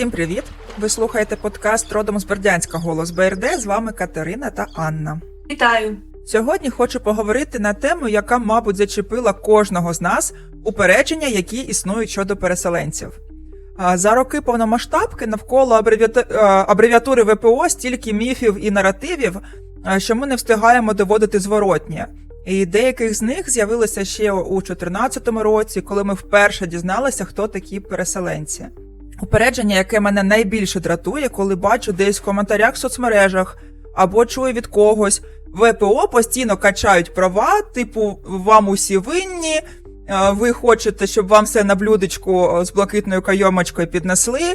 Усім привіт! Ви слухаєте подкаст родом з Бердянська Голос БРД. З вами Катерина та Анна. Вітаю. Сьогодні хочу поговорити на тему, яка, мабуть, зачепила кожного з нас упередження, які існують щодо переселенців. За роки повномасштабки навколо е, абревіатури ВПО стільки міфів і наративів, е, що ми не встигаємо доводити зворотнє. І деяких з них з'явилося ще у 2014 році, коли ми вперше дізналися, хто такі переселенці. Упередження, яке мене найбільше дратує, коли бачу десь в коментарях в соцмережах або чую від когось. ВПО постійно качають права, типу, вам усі винні, е, ви хочете, щоб вам все на блюдечку е, з блакитною кайомочкою піднесли,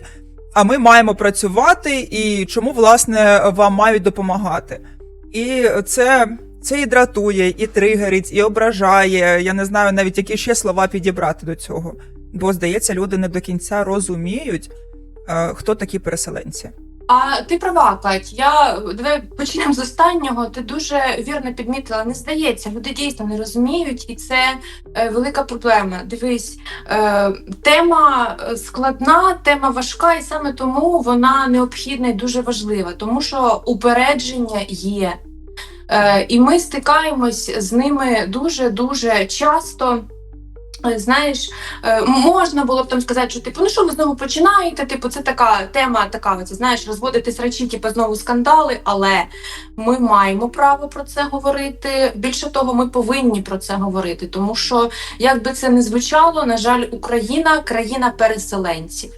а ми маємо працювати, і чому, власне, вам мають допомагати. І це, це і дратує, і тригерить, і ображає. Я не знаю навіть, які ще слова підібрати до цього. Бо, здається, люди не до кінця розуміють, е, хто такі переселенці. А ти права, Кать. Я давай почнемо з останнього. Ти дуже вірно підмітила. Не здається, люди дійсно не розуміють, і це е, велика проблема. Дивись, е, тема складна, тема важка, і саме тому вона необхідна і дуже важлива, тому що упередження є. Е, і ми стикаємось з ними дуже дуже часто. Е, Знаєш, е, можна було б там сказати, що типу, ну що ви знову починаєте? Типу, це така тема, така це знаєш, розводити срачі, типу, знову скандали. Але ми маємо право про це говорити. Більше того, ми повинні про це говорити, тому що як би це не звучало, на жаль, Україна країна переселенців.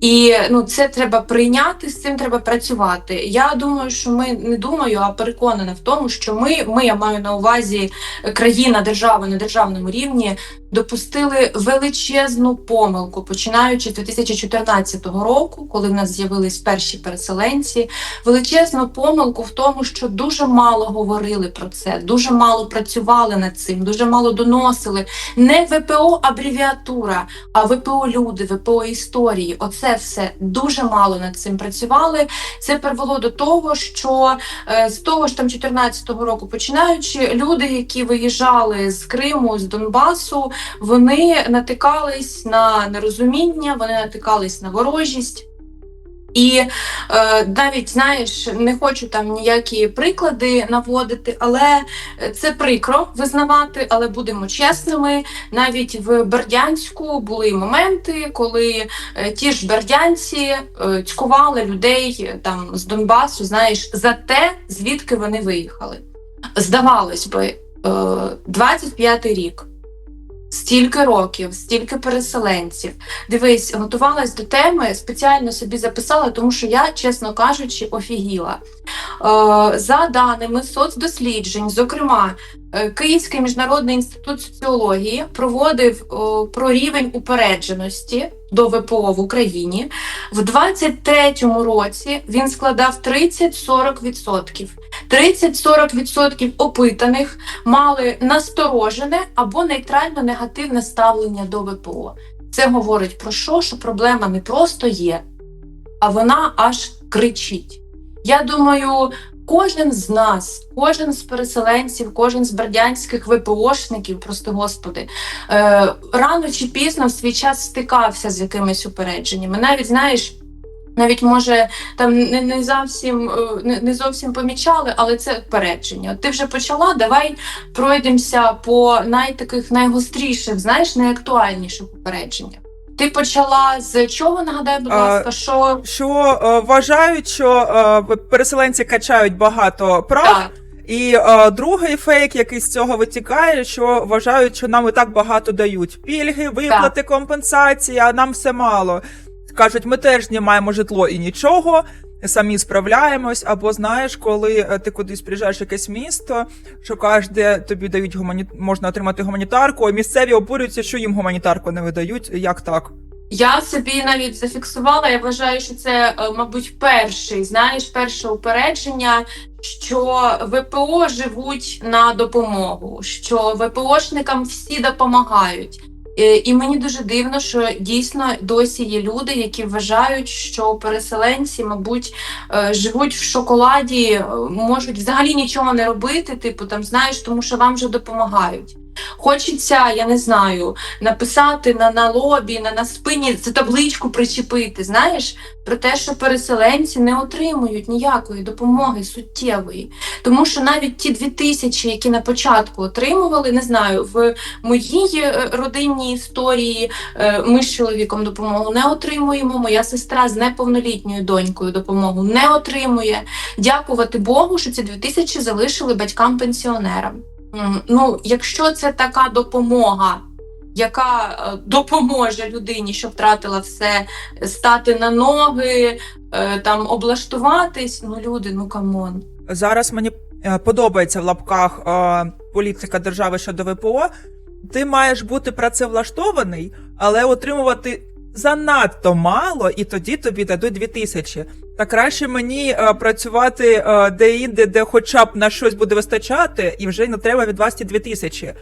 І ну це треба прийняти, з цим треба працювати. Я думаю, що ми не думаю, а переконана в тому, що ми, ми я маю на увазі країна, держава на державному рівні, допустили величезну помилку, починаючи з 2014 року, коли в нас з'явились перші переселенці. Величезну помилку в тому, що дуже мало говорили про це, дуже мало працювали над цим, дуже мало доносили. Не ВПО абревіатура, а ВПО люди, ВПО історії. Оце все дуже мало над цим працювали. Це привело до того, що е, з того ж там 14-го року починаючи, люди, які виїжджали з Криму, з Донбасу, вони натикались на нерозуміння, вони натикались на ворожість. І е, навіть знаєш, не хочу там ніякі приклади наводити, але це прикро визнавати, але будемо чесними. Навіть в Бердянську були моменти, коли е, ті ж бердянці е, цькували людей е, там з Донбасу, знаєш, за те, звідки вони виїхали. Здавалось би, е, 25-й рік. Стільки років, стільки переселенців. Дивись, готувалась до теми, спеціально собі записала, тому що я, чесно кажучи, офігіла. Е, за даними соцдосліджень, зокрема, е, Київський міжнародний інститут соціології проводив про рівень упередженості до ВПО в Україні. В 23-му році він складав 30-40%. 30-40% опитаних мали насторожене або нейтрально негативне ставлення до ВПО. Це говорить про що? Що проблема не просто є, а вона аж кричить. Я думаю, кожен з нас, кожен з переселенців, кожен з бердянських ВПОшників, прости господи, е, рано чи пізно в свій час стикався з якимись упередженнями. Навіть знаєш. Навіть може там не, не зовсім е, не, не зовсім помічали, але це упередження. Ти вже почала, давай пройдемося по найтаких найгостріших, знаєш, найактуальніших упередженнях. Ти почала з чого нагадай, будь ласка, що? Що е, вважають, що е, переселенці качають багато прав, так, І е, другий фейк, який з цього витікає, що вважають, що нам і так багато дають. Пільги, виплати, компенсації, а нам все мало. Кажуть, ми теж не маємо житло і нічого, самі справляємось. Або знаєш, коли е, ти кудись приїжджаєш в якесь місто, шукаєш, де тобі дають гумані... можна отримати гуманітарку, а місцеві обурюються, що їм гуманітарку не видають. Як так? Я собі навіть зафіксувала. Я вважаю, що це, е, мабуть, перший, знаєш, перше упередження, що ВПО живуть на допомогу, що ВПОшникам всі допомагають. Е, І мені дуже дивно, що дійсно досі є люди, які вважають, що переселенці, мабуть, е, живуть в шоколаді, е, можуть взагалі нічого не робити, типу там знаєш, тому що вам вже допомагають. Хочеться, я не знаю, написати на, на лобі, на, на спині цю табличку причепити, знаєш, про те, що переселенці не отримують ніякої допомоги суттєвої. Тому що навіть ті дві тисячі, які на початку отримували, не знаю, в моїй е, родинній історії е, ми з чоловіком допомогу не отримуємо. Моя сестра з неповнолітньою донькою допомогу не отримує. Дякувати Богу, що ці дві тисячі залишили батькам-пенсіонерам. Ну, якщо це така допомога, яка е, допоможе людині, що втратила все, стати на ноги, е, там облаштуватись, ну люди, ну камон. Зараз мені е, подобається в лапках політика держави щодо ВПО. Ти маєш бути працевлаштований, але отримувати занадто мало, і тоді тобі дадуть 2000. Та краще мені е, працювати е, де-інде, де хоча б на щось буде вистачати, і вже не треба від вас ті 2000.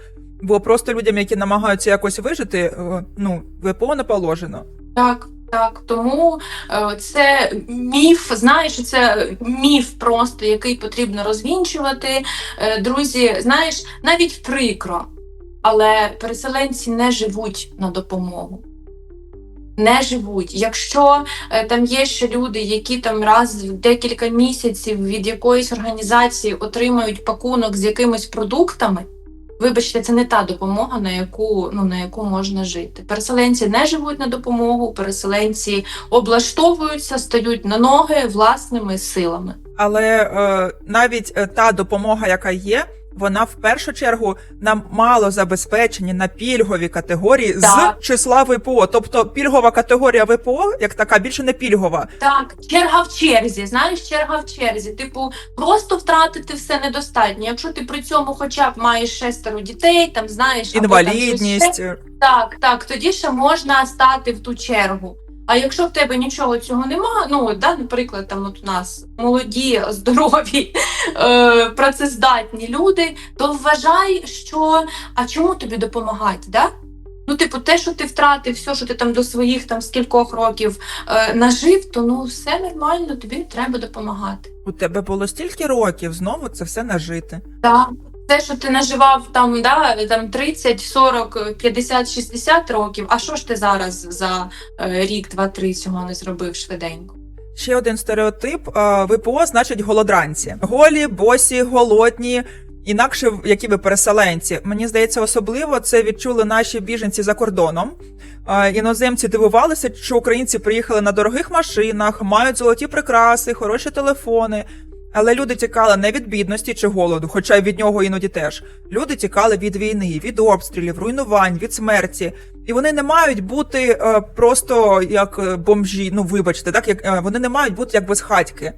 Бо просто людям, які намагаються якось вижити, е, ну, ВПО не положено. Так, так. Тому е, це міф, знаєш, це міф просто, який потрібно розвінчувати. Е, друзі, знаєш, навіть прикро, але переселенці не живуть на допомогу. Не живуть. Якщо е, там є ще люди, які там раз в декілька місяців від якоїсь організації отримають пакунок з якимись продуктами, Вибачте, це не та допомога, на яку ну на яку можна жити. Переселенці не живуть на допомогу, переселенці облаштовуються, стають на ноги власними силами. Але е, навіть е, та допомога, яка є, вона в першу чергу нам мало забезпечені на пільгові категорії Так. з числа ВПО. Тобто пільгова категорія ВПО, як така, більше не пільгова. Так, черга в черзі. Знаєш, черга в черзі. Типу, просто втратити все недостатньо. Якщо ти при цьому хоча б маєш шестеро дітей, там знаєш або там Інвалідність. Так, так, тоді ще можна стати в ту чергу. А якщо в тебе нічого цього нема, ну да, наприклад, там от у нас молоді, здорові, е, працездатні люди, то вважай, що а чому тобі допомагати? Да? Ну, типу, те, що ти втратив, все, що ти там до своїх там скількох років е, нажив, то ну все нормально, тобі треба допомагати. У тебе було стільки років знову це все нажити. Так. Те, що ти наживав там, да, там 30, 40, 50, 60 років, а що ж ти зараз за е, рік, два-три цього не зробив швиденько? Ще один стереотип: е, ВПО значить голодранці. Голі, босі, голодні. Інакше, які ви переселенці, мені здається, особливо це відчули наші біженці за кордоном. Е, Іноземці дивувалися, що українці приїхали на дорогих машинах, мають золоті прикраси, хороші телефони. Але люди тікали не від бідності чи голоду, хоча й від нього іноді теж. Люди тікали від війни, від обстрілів, руйнувань, від смерті. І вони не мають бути е, просто як е, бомжі. Ну вибачте, так як е, вони не мають бути як безхатьки.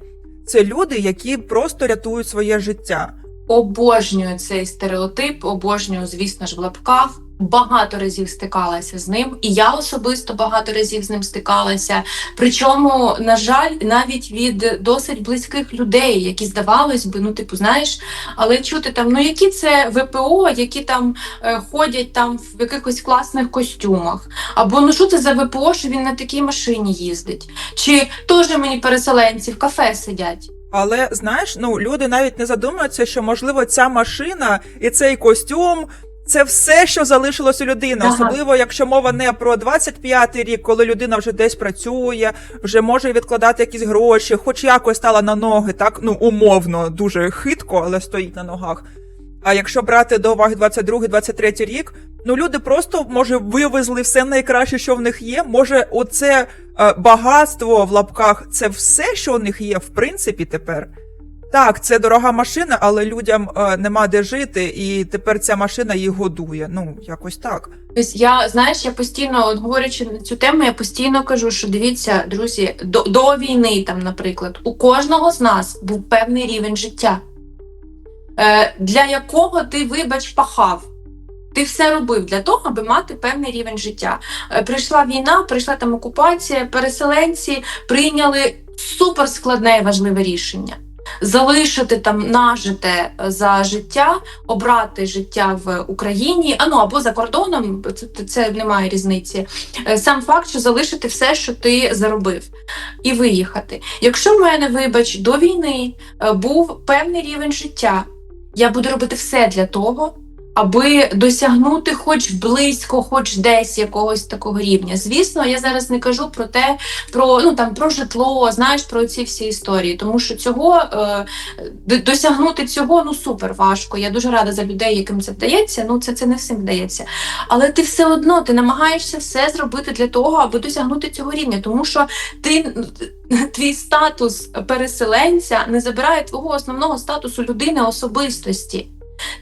Це люди, які просто рятують своє життя. Обожнюю цей стереотип, обожнюю, звісно ж, в лапках. Багато разів стикалася з ним, і я особисто багато разів з ним стикалася. Причому, на жаль, навіть від досить близьких людей, які здавалось би, ну типу, знаєш, але чути там, ну які це ВПО, які там е, ходять там в якихось класних костюмах, або ну що це за ВПО, що він на такій машині їздить, чи теж мені переселенці в кафе сидять. Але знаєш, ну люди навіть не задумуються, що можливо ця машина і цей костюм. Це все, що залишилось у людини, Ага. особливо якщо мова не про 25-й рік, коли людина вже десь працює, вже може відкладати якісь гроші, хоч якось стала на ноги, так ну умовно, дуже хитко, але стоїть на ногах. А якщо брати до уваги 22-23 рік, ну люди просто може вивезли все найкраще, що в них є. Може, оце е, багатство в лапках, це все, що у них є, в принципі, тепер. Так, це дорога машина, але людям е, нема де жити, і тепер ця машина їх годує. Ну, якось так. Тобто я знаєш, я постійно от говорячи на цю тему, я постійно кажу, що дивіться, друзі, до, до війни, там, наприклад, у кожного з нас був певний рівень життя, е, для якого ти, вибач, пахав. Ти все робив для того, аби мати певний рівень життя. Е, прийшла війна, прийшла там окупація, переселенці прийняли суперскладне і важливе рішення. Залишити там нажите за життя, обрати життя в Україні, а ну або за кордоном, це, це немає різниці. Е, Сам факт, що залишити все, що ти заробив, і виїхати. Якщо в мене, вибач, до війни е, був певний рівень життя, я буду робити все для того, аби досягнути хоч близько, хоч десь якогось такого рівня. Звісно, я зараз не кажу про те, про ну там про житло, знаєш, про ці всі історії, тому що цього е, досягнути цього ну супер важко. Я дуже рада за людей, яким це вдається. Ну це, це не всім вдається. Але ти все одно ти намагаєшся все зробити для того, аби досягнути цього рівня, тому що ти твій статус переселенця не забирає твого основного статусу людини особистості.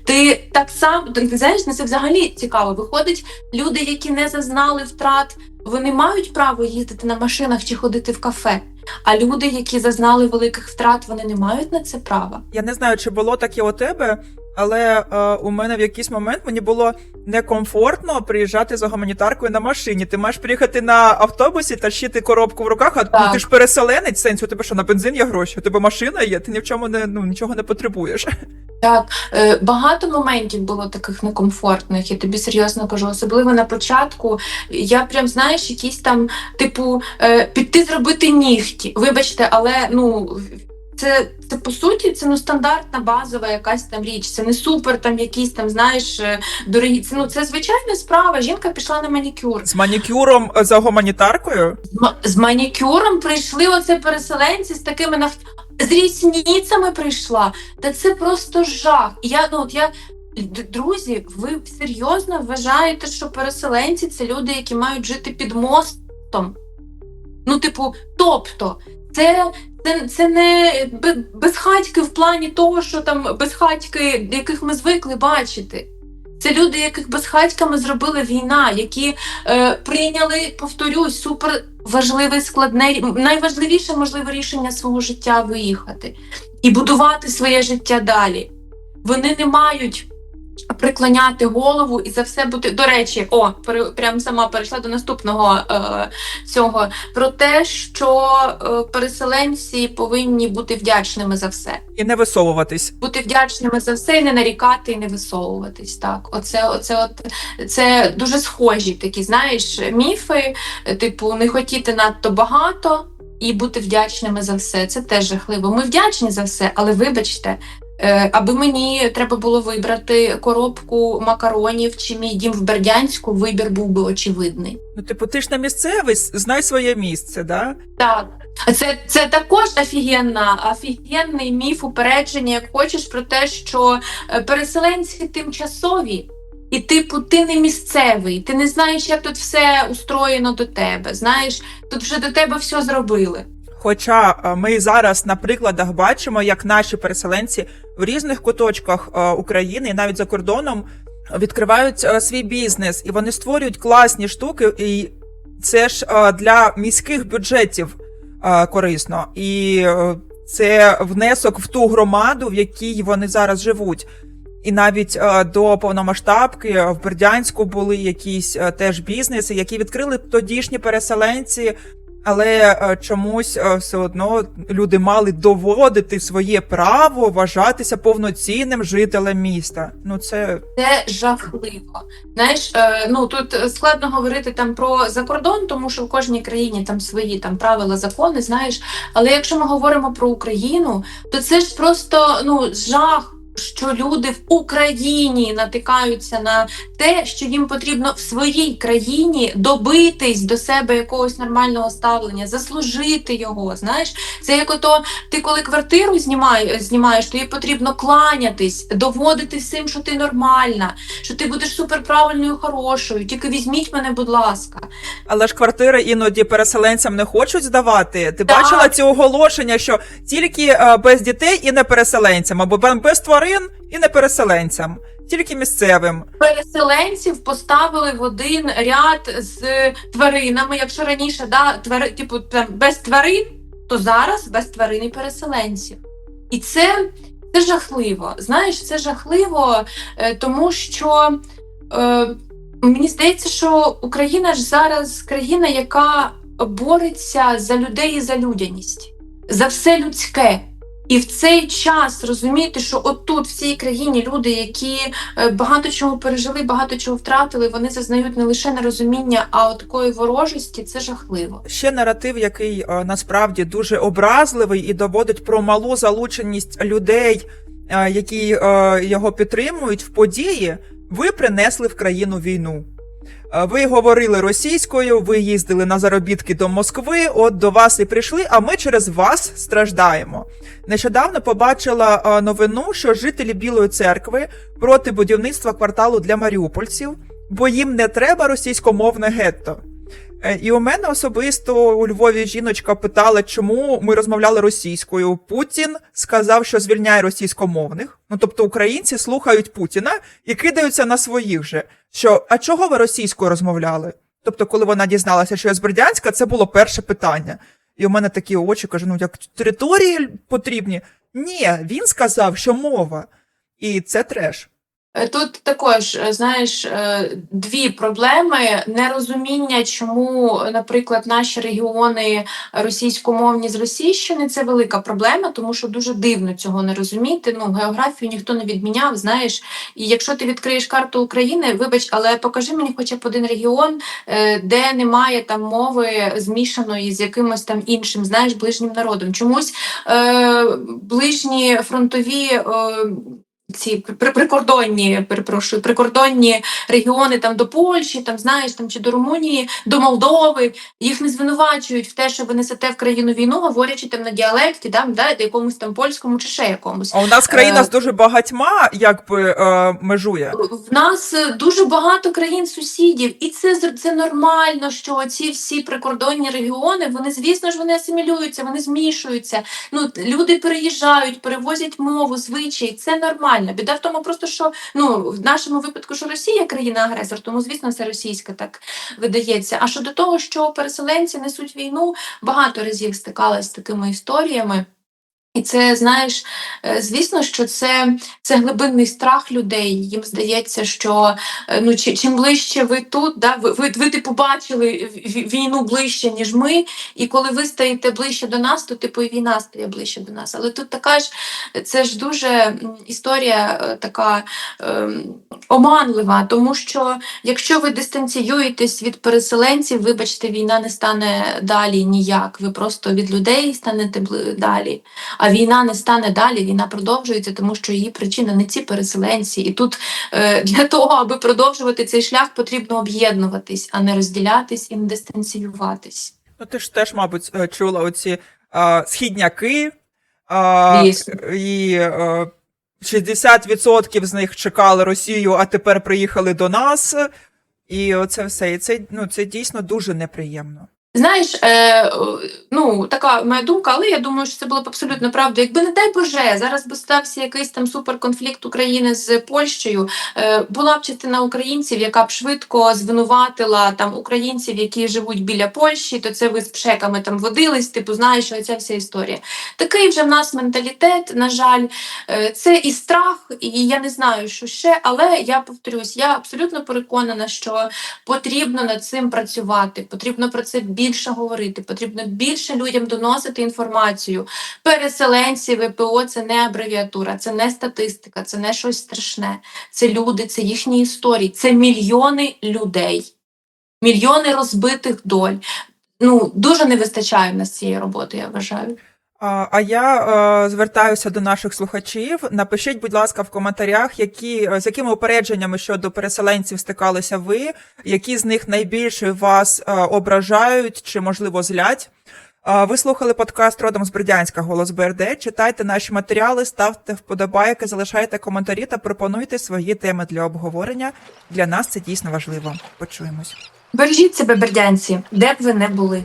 Ти так само ти знаєш, на це взагалі цікаво. Виходить, люди, які не зазнали втрат, вони мають право їздити на машинах чи ходити в кафе. А люди, які зазнали великих втрат, вони не мають на це права. Я не знаю, чи було таке у тебе, але е, у мене в якийсь момент мені було некомфортно приїжджати за гуманітаркою на машині. Ти маєш приїхати на автобусі, тащити коробку в руках, а ну, Так. ти ж переселенець, сенсі, у тебе що на бензин є гроші, у тебе машина є, ти ні в чому не ну нічого не потребуєш. Так, е, багато моментів було таких некомфортних, я тобі серйозно кажу, особливо на початку. Я прям знаєш, якісь там, типу, е, піти зробити нігті. Вибачте, але ну. Це, це по суті це ну стандартна базова якась там річ. Це не супер, там якісь там, знаєш, е, дорогі. Це ну це звичайна справа. Жінка пішла на манікюр. З манікюром е, за гуманітаркою. З З манікюром прийшли оце переселенці з такими нав... з рісницями прийшла. Та це просто жах. Я ну от я. Друзі, ви серйозно вважаєте, що переселенці це люди, які мають жити під мостом? Ну, типу, тобто, це, це, це не бе- безхатьки в плані того, що там безхатьки, яких ми звикли бачити. Це люди, яких безхатьками зробила війна, які е, прийняли, повторюсь, супер важливе, складне, найважливіше можливе рішення свого життя виїхати і будувати своє життя далі. Вони не мають приклоняти голову і за все бути. До речі, о, прям сама перейшла до наступного е, цього про те, що е, переселенці повинні бути вдячними за все І не висовуватись. бути вдячними за все і не нарікати і не висовуватись. Так, оце, оце, от це дуже схожі такі, знаєш, міфи, типу, не хотіти надто багато і бути вдячними за все. Це теж жахливо. Ми вдячні за все, але вибачте. Е, Аби мені треба було вибрати коробку макаронів чи мій дім в Бердянську, вибір був би очевидний. Ну, типу, ти ж не місцевий, знай своє місце, да? Так, це, це також офігенна, офігенний міф упередження, як хочеш, про те, що е, переселенці тимчасові, і типу, ти не місцевий, ти не знаєш, як тут все устроєно до тебе. Знаєш, тут вже до тебе все зробили. Хоча е, ми зараз на прикладах бачимо, як наші переселенці в різних куточках е, України і навіть за кордоном відкривають е, свій бізнес, і вони створюють класні штуки, і це ж для міських бюджетів корисно. І це внесок в ту громаду, в якій вони зараз живуть. І навіть до повномасштабки в Бердянську були якісь теж бізнеси, які відкрили тодішні переселенці, але е, чомусь е, все одно люди мали доводити своє право вважатися повноцінним жителем міста. Ну це Це жахливо. Знаєш, е, ну тут складно говорити там про закордон, тому що в кожній країні там свої там правила, закони, знаєш. Але якщо ми говоримо про Україну, то це ж просто ну жах. Що люди в Україні натикаються на те, що їм потрібно в своїй країні добитись до себе якогось нормального ставлення, заслужити його. Знаєш, це як ото ти коли квартиру знімає, знімаєш, то їй потрібно кланятись, доводити всім, що ти нормальна, що ти будеш суперправильною, хорошою. Тільки візьміть мене, будь ласка. але ж квартири іноді переселенцям не хочуть здавати. Ти Так. бачила ці оголошення, що тільки е, без дітей і не переселенцям, або без тварин і не переселенцям, тільки місцевим. Переселенців поставили в один ряд з тваринами. Якщо раніше да, твари, типу, без тварин, то зараз без тварин і переселенців. І це, це жахливо. Знаєш, це жахливо, е, тому що е, мені здається, що Україна ж зараз країна, яка бореться за людей і за людяність, за все людське. І в цей час розуміти, що отут в цій країні люди, які е, багато чого пережили, багато чого втратили, вони зазнають не лише нерозуміння, а от такої ворожості це жахливо. Ще наратив, який е, насправді дуже образливий і доводить про малу залученість людей, е, які його підтримують в події. ви принесли в країну війну. Е, Ви говорили російською, ви їздили на заробітки до Москви, от до вас і прийшли, а ми через вас страждаємо. Нещодавно побачила е, новину, що жителі Білої церкви проти будівництва кварталу для маріупольців, бо їм не треба російськомовне гетто. Е, І у мене особисто у Львові жіночка питала, чому ми розмовляли російською. Путін сказав, що звільняє російськомовних. Ну тобто українці слухають Путіна і кидаються на своїх же. Що а чого ви російською розмовляли? Тобто, коли вона дізналася, що я з Бердянська, це було перше питання. І у мене такі очі кажу: ну як території потрібні? Ні, він сказав, що мова. І це треш. Е, Тут також е, знаєш е, дві проблеми: нерозуміння, чому, наприклад, наші регіони російськомовні з Російщини це велика проблема, тому що дуже дивно цього не розуміти. Ну географію ніхто не відміняв, знаєш. І якщо ти відкриєш карту України, вибач, але покажи мені хоча б один регіон, де немає там мови змішаної з якимось там іншим, знаєш, ближнім народом. Чомусь е, ближні фронтові. Е, ці при- прикордонні, перепрошую, прикордонні регіони там до Польщі, там знаєш, там чи до Румунії, до Молдови. Їх не звинувачують в те, що ви несете в країну війну, говорячи там на діалекті, там да, якомусь там польському чи ще якомусь. А у нас країна Е, з дуже багатьма, якби е, межує. В нас е, дуже багато країн сусідів, і це це нормально, що ці всі прикордонні регіони, вони звісно ж вони асимілюються, вони змішуються. Ну люди переїжджають, перевозять мову, звичаї. Це нормально. Біда в тому, просто що ну в нашому випадку, що Росія країна-агресор, тому звісно, це російська так видається. А щодо того, що переселенці несуть війну, багато разів стикалася з такими історіями. І це, знаєш, е, звісно, що це, це глибинний страх людей. Їм здається, що е, ну, чи- чим ближче ви тут, да, ви, ви, ви типу бачили війну ближче, ніж ми, і коли ви стаєте ближче до нас, то типу і війна стає ближче до нас. Але тут така ж це ж дуже історія е, така ем, оманлива, тому що якщо ви дистанціюєтесь від переселенців, вибачте, війна не стане далі ніяк. Ви просто від людей станете далі. А війна не стане далі, війна продовжується, тому що її причина не ці переселенці. І тут е, для того, аби продовжувати цей шлях, потрібно об'єднуватись, а не розділятись і не дистанціюватись. Ну, ти ж теж, мабуть, е, чула оці е, східняки, е, Звісно. і е, 60% з них чекали Росію, а тепер приїхали до нас. І оце все. І це, ну, це дійсно дуже неприємно. Знаєш, е, ну така моя думка, але я думаю, що це було б абсолютно правда. Якби не дай Боже, зараз би стався якийсь там суперконфлікт України з Польщею. Е, була б частина українців, яка б швидко звинуватила там українців, які живуть біля Польщі, то це ви з пшеками там водились. Типу, знаєш, що ця вся історія. Такий вже в нас менталітет. На жаль, Е, це і страх, і я не знаю, що ще, але я повторюсь, я абсолютно переконана, що потрібно над цим працювати, потрібно про це більше говорити, потрібно більше людям доносити інформацію. Переселенці ВПО це не абревіатура, це не статистика, це не щось страшне. Це люди, це їхні історії, це мільйони людей, мільйони розбитих доль. Ну дуже не вистачає в нас цієї роботи, я вважаю. А, я е, звертаюся до наших слухачів. Напишіть, будь ласка, в коментарях, які, з якими упередженнями щодо переселенців стикалися ви, які з них найбільше вас е, ображають чи, можливо, злять. Ви слухали подкаст родом з Бердянська Голос БРД. Читайте наші матеріали, ставте вподобайки, залишайте коментарі та пропонуйте свої теми для обговорення. Для нас це дійсно важливо. Почуємось. Бережіть себе, бердянці, де б ви не були.